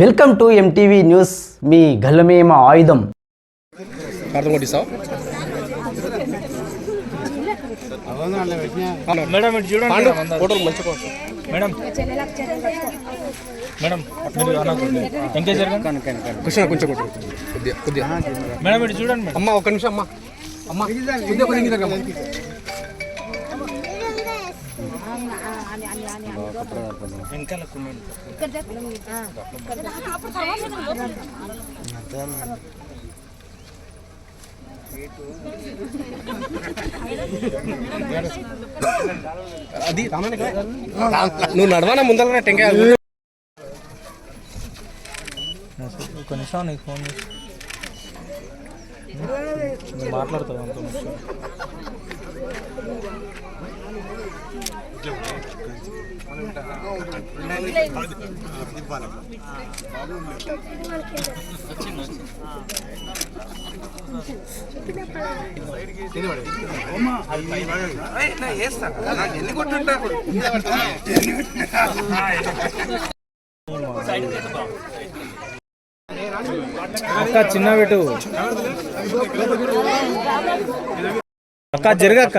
Welcome to MTV news. మీ గల్లమేమ ఆయుధం. Madam ఇటు చూడండి. ఫోటోలు మంచిగా. మేడం. మేడం. ఎంకేజ్ కొంచెం కొంచెం కొద్దిగా కొద్దిగా. మేడం ఇటు చూడండి. అమ్మ ఒక్క నిమిషం అమ్మ. అమ్మ కొద్దిగా కొద్దిగా. అది? నువ్వు నడవానా ముందర టెంకాయ ఒక నిమిషం నీకు ఫోన్ మాట్లాడుతావు అంత నిమిషం. ఎన్ని అక్క చిన్న పెట్టు. అక్క జరగక్క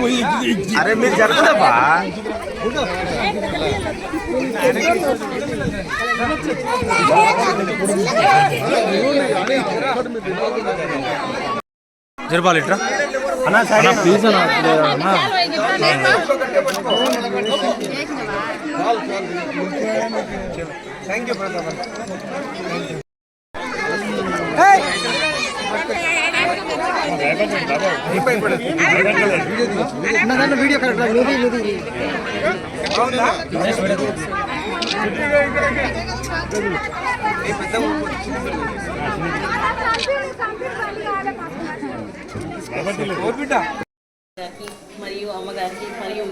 విశస్య నేత్రాయ పుత్రాయ సతం శ్రీదేవి దేవత పద్మాసనే పద్మోరో పద్మాక్షే పద్మసంభవే అరే మీరు జరుగుతావా జరపాలి ఇట్రా అన్న ప్లీజ్ మరియు అమ్మగారికి మరియు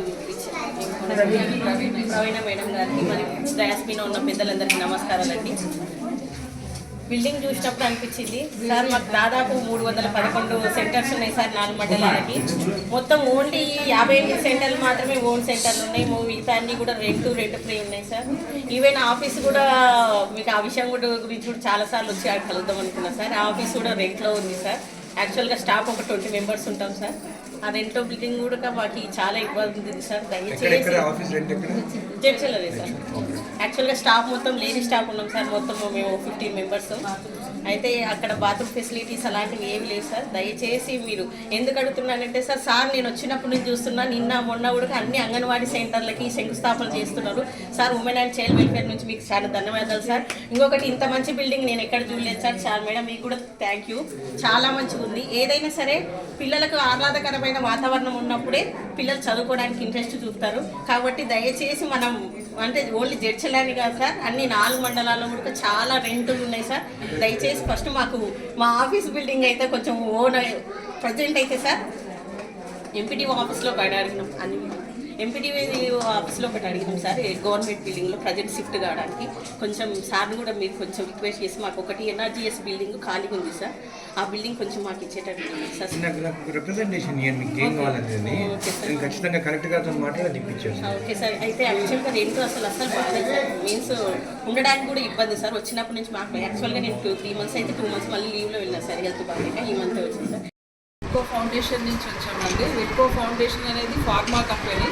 ప్రవీణ మేడం గారికి మరియు డయాస్ ఉన్న పెద్దలందరికీ నమస్కారాలండి. బిల్డింగ్ చూసినప్పుడు అనిపించింది. సార్ మాకు దాదాపు మూడు వందల పదకొండు సెంటర్స్ ఉన్నాయి సార్ నాలుగు మండలాలకి. మొత్తం ఓన్లీ యాభై ఎనిమిది సెంటర్లు మాత్రమే ఓన్ సెంటర్లు ఉన్నాయి. మో- మిగతా అన్ని కూడా రెంట్ రెంట్ ఫ్రీ ఉన్నాయి సార్. ఈవెన్ ఆఫీస్ కూడా మీకు ఆ విషయం కూడా గురించి కూడా చాలాసార్లు వచ్చి కలుద్దాం అనుకున్నాను సార్. ఆ ఆఫీస్ కూడా రెంట్లో ఉంది సార్. యాక్చువల్గా స్టాఫ్ ఒక ట్వంటీ మెంబర్స్ ఉంటాం సార్. ఆ రెంట్లో బిల్డింగ్ కూడా మాకు చాలా ఇబ్బంది ఉంది సార్. దయచేసి జడ్చలదే సార్. యాక్చువల్గా స్టాఫ్ మొత్తం లేడీ స్టాఫ్ ఉన్నాం సార్. మొత్తం మేము ఫిఫ్టీన్ మెంబర్స్ అయితే అక్కడ బాత్రూమ్ ఫెసిలిటీస్ అలాంటివి ఏమి లేవు సార్. దయచేసి మీరు ఎందుకు అడుగుతున్నానంటే సార్ సార్ నేను వచ్చినప్పుడు నుంచి చూస్తున్నా నిన్న మొన్న కూడా అన్ని అంగన్వాడీ సెంటర్లకి శంకుస్థాపన చేస్తున్నారు. Sir women and child welfare నుంచి మీకు చాలా ధన్యవాదాలు సార్. ఇంకొకటి ఇంత మంచి బిల్డింగ్ నేను ఎక్కడ చూడలేదు సార్. చాలా మేడం మీకు కూడా థ్యాంక్ యూ చాలా మంచిగా ఉంది. ఏదైనా సరే పిల్లలకు ఆహ్లాదకరమైన వాతావరణం ఉన్నప్పుడే పిల్లలు చదువుకోవడానికి ఇంట్రెస్ట్ చూపుతారు. కాబట్టి దయచేసి మనం అంటే ఓన్లీ జడ్చలని కాదు సార్. అన్ని నాలుగు మండలాల్లో కూడా చాలా రెంటులు ఉన్నాయి సార్. దయచేసి ఫస్ట్ మాకు మా ఆఫీస్ బిల్డింగ్ అయితే కొంచెం ఓన్ ప్రజెంట్ అయితే సార్. ఎంపీటీ ఆఫీస్లో ఒకటి అడిగినాం. అన్ని ఎంపీటీఓ ఆఫీస్లో ఒకటి అడిగినాం సార్. గవర్నమెంట్ బిల్డింగ్లో ప్రజెంట్ షిఫ్ట్ కావడానికి కొంచెం సార్ని కూడా మీరు కొంచెం రిక్వెస్ట్ చేసి మాకు ఒకటి ఎన్ఆర్జీఎస్ బిల్డింగ్ ఖాళీగా ఉంది సార్. ఆ బిల్డింగ్ కొంచెం మాకు ఇచ్చేటట్టు సార్. నాకు నాకు రిప్రజెంటేషన్ ఇవ్వండి మీకు ఏం కావాలనేది ఓకే సార్. నేను ఖచ్చితంగా కరెక్ట్ గారితో మాట్లాడి ఇప్పించాను ఓకే సార్. అయితే యాక్చువల్గా రెంట్ అసలు అసలు బాగాలేదు సార్. మీన్స్ ఉండడానికి కూడా ఇబ్బంది సార్. వచ్చినప్పటి నుంచి మాకు యాక్చువల్గా నేను టూ త్రీ మంత్స్ అయితే టూ మంత్స్ మళ్ళీ లీవ్లో వెళ్ళినా సార్. హెల్త్ బాగాలేక ఈ మంత్ వచ్చింది సార్. విట్కో ఫౌండేషన్ నుంచి వచ్చామండి. విట్కో ఫౌండేషన్ అనేది ఫార్మా కంపెనీ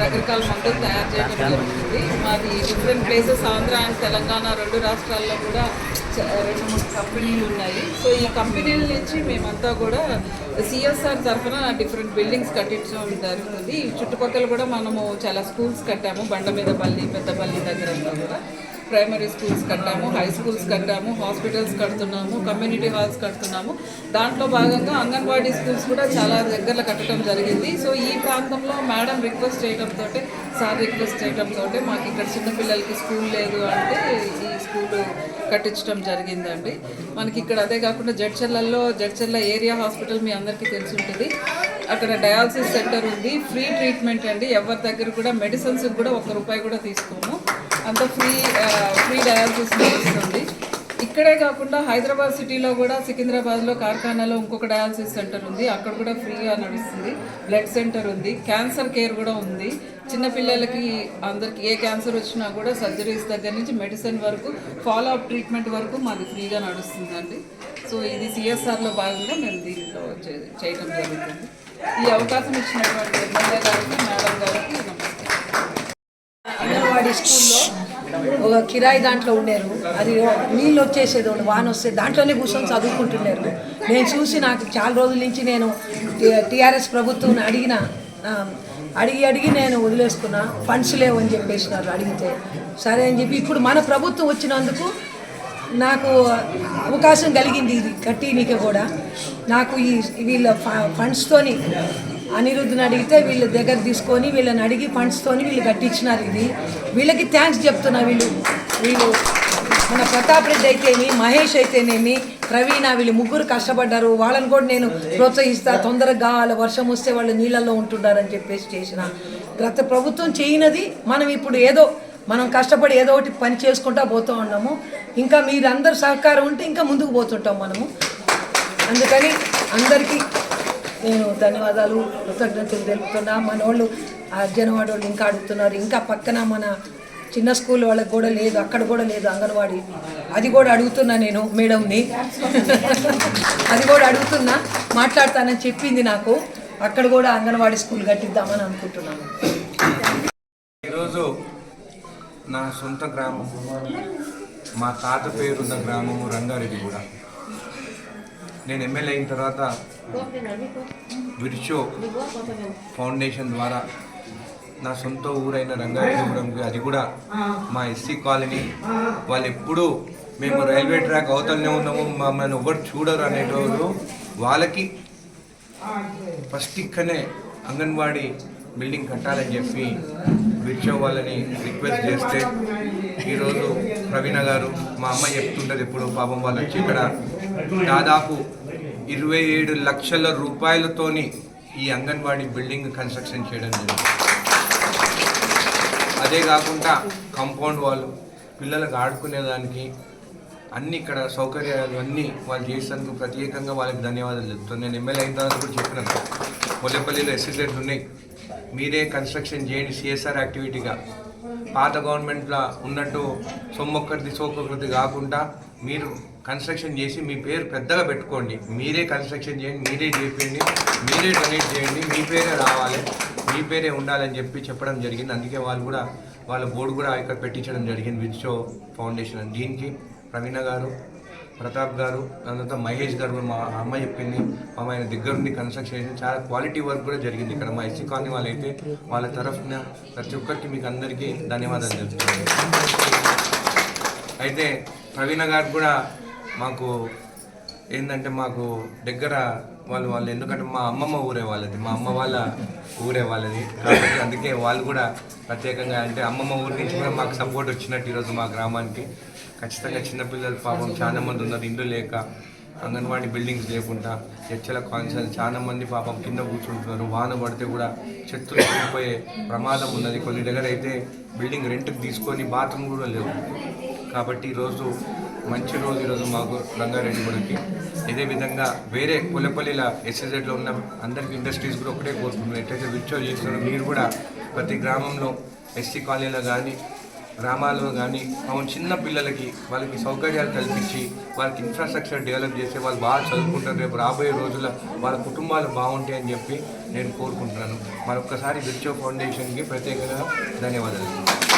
రకరకాల మందులు తయారు చేయడం జరుగుతుంది మాది different places Andhra and Telangana రెండు రాష్ట్రాల్లో కూడా రెండు మూడు కంపెనీలు ఉన్నాయి. సో ఈ కంపెనీల నుంచి మేమంతా కూడా సిఎస్ఆర్ తరఫున డిఫరెంట్ బిల్డింగ్స్ కట్టించడం జరుగుతుంది. చుట్టుపక్కల కూడా మనము చాలా స్కూల్స్ కట్టాము. బండ మీద పల్లి పెద్దపల్లి దగ్గర కూడా. ప్రైమరీ స్కూల్స్ కట్టాము హై స్కూల్స్ కట్టాము హాస్పిటల్స్ కడుతున్నాము కమ్యూనిటీ హాల్స్ కడుతున్నాము. దాంట్లో భాగంగా అంగన్వాడీ స్కూల్స్ కూడా చాలా దగ్గరలో కట్టడం జరిగింది. సో ఈ ప్రాంతంలో మేడం రిక్వెస్ట్ చేయడంతో సార్ రిక్వెస్ట్ చేయడంతో మాకు ఇక్కడ చిన్నపిల్లలకి స్కూల్ లేదు అంటే ఈ స్కూల్ కట్టించడం జరిగిందండి. మనకి ఇక్కడ అదే కాకుండా జడ్చెర్లలో జడ్చెర్ల ఏరియా హాస్పిటల్ మీ అందరికీ తెలిసి ఉంటుంది అక్కడ డయాలసిస్ సెంటర్ ఉంది. ఫ్రీ ట్రీట్మెంట్ అండి. ఎవరి దగ్గర కూడా మెడిసిన్స్ కూడా ఒక్క రూపాయి కూడా తీసుకోము. అంత ఫ్రీ ఫ్రీ డయాలసిస్ నడుస్తుంది ఇక్కడే కాకుండా హైదరాబాద్ సిటీలో కూడా సికింద్రాబాద్లో కార్ఖానాలో ఇంకొక డయాలసిస్ సెంటర్ ఉంది. అక్కడ కూడా ఫ్రీగా నడుస్తుంది. బ్లడ్ సెంటర్ ఉంది. క్యాన్సర్ కేర్ కూడా ఉంది. చిన్నపిల్లలకి అందరికి ఏ క్యాన్సర్ వచ్చినా కూడా సర్జరీస్ దగ్గర నుంచి మెడిసిన్ వరకు ఫాలో అప్ ట్రీట్మెంట్ వరకు మాది ఫ్రీగా నడుస్తుందండి. సో ఇది సిఎస్ఆర్లో భాగంగా మేము దీంట్లో చేయడం జరుగుతుంది. ఈ అవకాశం ఇచ్చినటువంటి ఎమ్మెల్యే గారికి మేడం గారికి అంగన్వాడీ స్కూల్లో ఒక కిరాయి దాంట్లో ఉండేరు. అది నీళ్ళు వచ్చేసేది ఒకటి వాన వస్తే దాంట్లోనే కూర్చొని చదువుకుంటున్నారు. నేను చూసి నాకు చాలా రోజుల నుంచి నేను టీఆర్ఎస్ ప్రభుత్వం అడిగిన అడిగి అడిగి నేను వదిలేసుకున్నా. ఫండ్స్ లేవు అని చెప్పేసినారు అడిగితే సరే అని చెప్పి ఇప్పుడు మన ప్రభుత్వం వచ్చినందుకు నాకు అవకాశం కలిగింది ఇది కట్టినీకి కూడా. నాకు ఈ వీళ్ళ ఫ- ఫండ్స్తోని అనిరుద్ధిని అడిగితే వీళ్ళ దగ్గర తీసుకొని వీళ్ళని అడిగి ఫండ్స్తోని వీళ్ళు కట్టించినారు ఇది. వీళ్ళకి థ్యాంక్స్ చెప్తున్నా వీళ్ళు. వీళ్ళు మన ప్రతాప్ రెడ్డి అయితేమి మహేష్ అయితేనేమి ప్రవీణ వీళ్ళు ముగ్గురు కష్టపడ్డారు. వాళ్ళని కూడా నేను ప్రోత్సహిస్తా. తొందరగా కావాలి వర్షం వస్తే వాళ్ళు నీళ్ళల్లో ఉంటుండారని చెప్పేసి చేసిన గత ప్రభుత్వం చేయనది మనం ఇప్పుడు ఏదో మనం కష్టపడి ఏదో ఒకటి పని చేసుకుంటా పోతూ ఉన్నాము. ఇంకా మీరందరు సహకారం ఉంటే ఇంకా ముందుకు పోతుంటాం మనము. అందుకని అందరికీ నేను ధన్యవాదాలు కృతజ్ఞతలు తెలుపుతున్నా. మన వాళ్ళు అర్జనవాడ వాళ్ళు ఇంకా అడుగుతున్నారు. ఇంకా పక్కన మన చిన్న స్కూల్ వాళ్ళకి కూడా లేదు అక్కడ కూడా లేదు అంగన్వాడీ. అది కూడా అడుగుతున్నా నేను మేడంని. అది కూడా అడుగుతున్నా. మాట్లాడతానని చెప్పింది నాకు. అక్కడ కూడా అంగన్వాడీ స్కూల్ కట్టిద్దామని అనుకుంటున్నాను. ఈరోజు నా సొంత గ్రామం. మా తాత పేరున్న గ్రామము రంగారెడ్డి కూడా. నేను ఎమ్మెల్యే అయిన తర్వాత విర్చో ఫౌండేషన్ ద్వారా నా సొంత ఊరైన రంగారెడ్డిగూడెంకి అది కూడా మా ఎస్సీ కాలనీ. వాళ్ళు ఎప్పుడూ మేము రైల్వే ట్రాక్ అవతలనే ఉన్నాము మమ్మల్ని ఎవరు చూడరు అనేటోళ్ళు వాళ్ళకి ఫస్ట్ ఇక్కడనే అంగన్వాడీ బిల్డింగ్ కట్టాలని చెప్పి విర్చో వాళ్ళని రిక్వెస్ట్ చేస్తే ఈరోజు ప్రవీణ గారు మా అమ్మ చెప్తుంటది ఎప్పుడు పాపం వాళ్ళు వచ్చి ఇక్కడ. దాదాపు ఇరవై ఏడు లక్షల రూపాయలతోని ఈ అంగన్వాడీ బిల్డింగ్ కన్స్ట్రక్షన్ చేయడం జరిగింది. అదే కాకుండా కంపౌండ్ వాళ్ళు పిల్లలకు ఆడుకునేదానికి అన్ని ఇక్కడ సౌకర్యాలు అన్నీ వాళ్ళు చేసినందుకు ప్రత్యేకంగా వాళ్ళకి ధన్యవాదాలు చెప్తాను నేను ఎమ్మెల్యే అయిన తర్వాత కూడా చెప్పినాను. మొల్లెపల్లిలో ఎస్ఎస్ఎడ్లు ఉన్నాయి. మీరే కన్స్ట్రక్షన్ చేయండి. సిఎస్ఆర్ యాక్టివిటీగా పాత గవర్నమెంట్లో ఉన్నట్టు సొమ్మొక్కరిది సోకొకరిది కాకుండా మీరు కన్స్ట్రక్షన్ చేసి మీ పేరు పెద్దగా పెట్టుకోండి. మీరే కన్స్ట్రక్షన్ చేయండి మీరే చేయండి మీరే డొనేట్ చేయండి మీ పేరే రావాలి మీ పేరే ఉండాలని చెప్పి చెప్పడం జరిగింది. అందుకే వాళ్ళు కూడా వాళ్ళ బోర్డు కూడా ఇక్కడ పెట్టించడం జరిగింది విజ్షో ఫౌండేషన్. దీనికి ప్రవీణ గారు ప్రతాప్ గారు తర్వాత మహేష్ గారు కూడా మా అమ్మ చెప్పింది. మా ఆయన దగ్గర నుండి కన్స్ట్రక్షన్ చేసి చాలా క్వాలిటీ వర్క్ కూడా జరిగింది ఇక్కడ మా ఎస్సీ కాలనీ వాళ్ళైతే. వాళ్ళ తరఫున ప్రతి ఒక్కరికి మీకు అందరికీ ధన్యవాదాలు తెలుపుతున్నాను. అయితే ప్రవీణ గారు కూడా మాకు ఏంటంటే మాకు దగ్గర వాళ్ళు వాళ్ళు ఎందుకంటే మా అమ్మమ్మ ఊరే వాళ్ళది. మా అమ్మ వాళ్ళ ఊరే వాళ్ళది. కాబట్టి అందుకే వాళ్ళు కూడా ప్రత్యేకంగా అంటే అమ్మమ్మ ఊరి నుంచి కూడా మాకు సపోర్ట్ వచ్చినట్టు ఈరోజు మా గ్రామానికి. ఖచ్చితంగా చిన్నపిల్లలు పాపం చాలా మంది ఉన్నారు ఇల్లు లేక అంగన్వాడీ బిల్డింగ్స్ లేకుండా చర్చల కాన్సల్ చాలా మంది పాపం కింద కూర్చుంటున్నారు వాన పడితే కూడా చెట్లు చనిపోయే ప్రమాదం ఉన్నది. కొన్ని దగ్గర అయితే బిల్డింగ్ రెంట్కి తీసుకొని బాత్రూమ్ కూడా లేవు. కాబట్టి ఈరోజు మంచి రోజు ఈరోజు మాకు రంగారెడ్డి గుడికి. ఇదే విధంగా వేరే కొల్లపల్లిల ఎస్ఎస్ఎడ్లో ఉన్న అందరికి ఇండస్ట్రీస్ కూడా ఒకటే కోరుకుంటున్నాం. ఎట్లయితే విర్చో చేస్తున్నారో మీరు కూడా ప్రతి గ్రామంలో ఎస్సీ కాలనీలో కానీ గ్రామాల్లో కానీ అవును చిన్న పిల్లలకి వాళ్ళకి సౌకర్యాలు కల్పించి వాళ్ళకి ఇన్ఫ్రాస్ట్రక్చర్ డెవలప్ చేస్తే వాళ్ళు బాగా చదువుకుంటారు. రేపు రాబోయే రోజుల్లో వాళ్ళ కుటుంబాలు బాగుంటాయని చెప్పి నేను కోరుకుంటున్నాను. మరొకసారి విర్చో ఫౌండేషన్కి ప్రత్యేకంగా ధన్యవాదాలు.